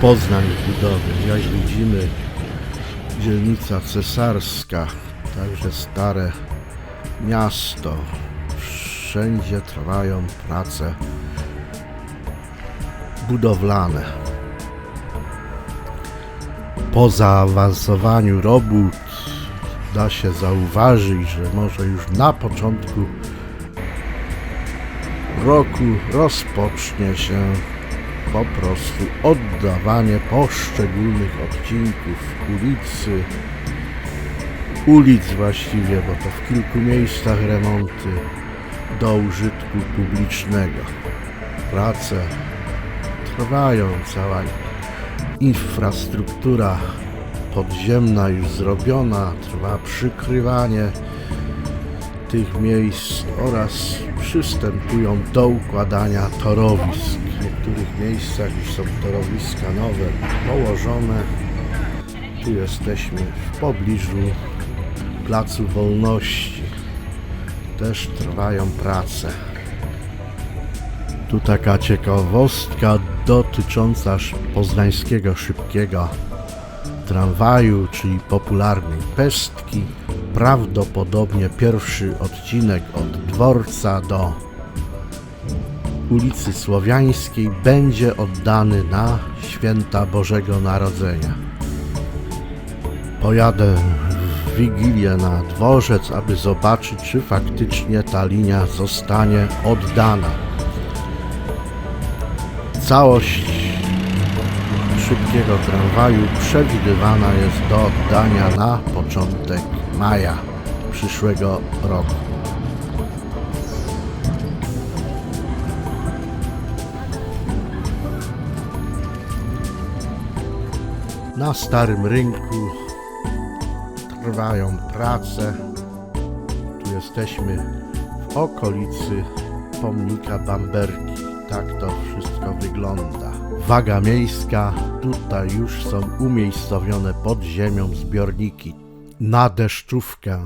Poznań w budowie. Jak widzimy, dzielnica cesarska, także stare miasto. Wszędzie trwają prace budowlane. Po zaawansowaniu robót da się zauważyć, że może już na początku roku rozpocznie się po prostu oddawanie poszczególnych odcinków ulicy, ulic właściwie, bo to w kilku miejscach remonty do użytku publicznego. Prace trwają, cała infrastruktura podziemna już zrobiona, trwa przykrywanie tych miejsc oraz przystępują do układania torowisk. Niektórych miejscach już są torowiska nowe położone. Tu jesteśmy w pobliżu Placu Wolności. Też trwają prace. Tu taka ciekawostka dotycząca poznańskiego szybkiego tramwaju, czyli popularnej pestki. Prawdopodobnie pierwszy odcinek od dworca do ulicy Słowiańskiej będzie oddany na święta Bożego Narodzenia. Pojadę w Wigilię na dworzec, aby zobaczyć, czy faktycznie ta linia zostanie oddana. Całość szybkiego tramwaju przewidywana jest do oddania na początek maja przyszłego roku. Na Starym Rynku trwają prace. Tu jesteśmy w okolicy pomnika Bamberki. Tak to wszystko wygląda. Waga miejska, tutaj już są umiejscowione pod ziemią zbiorniki na deszczówkę.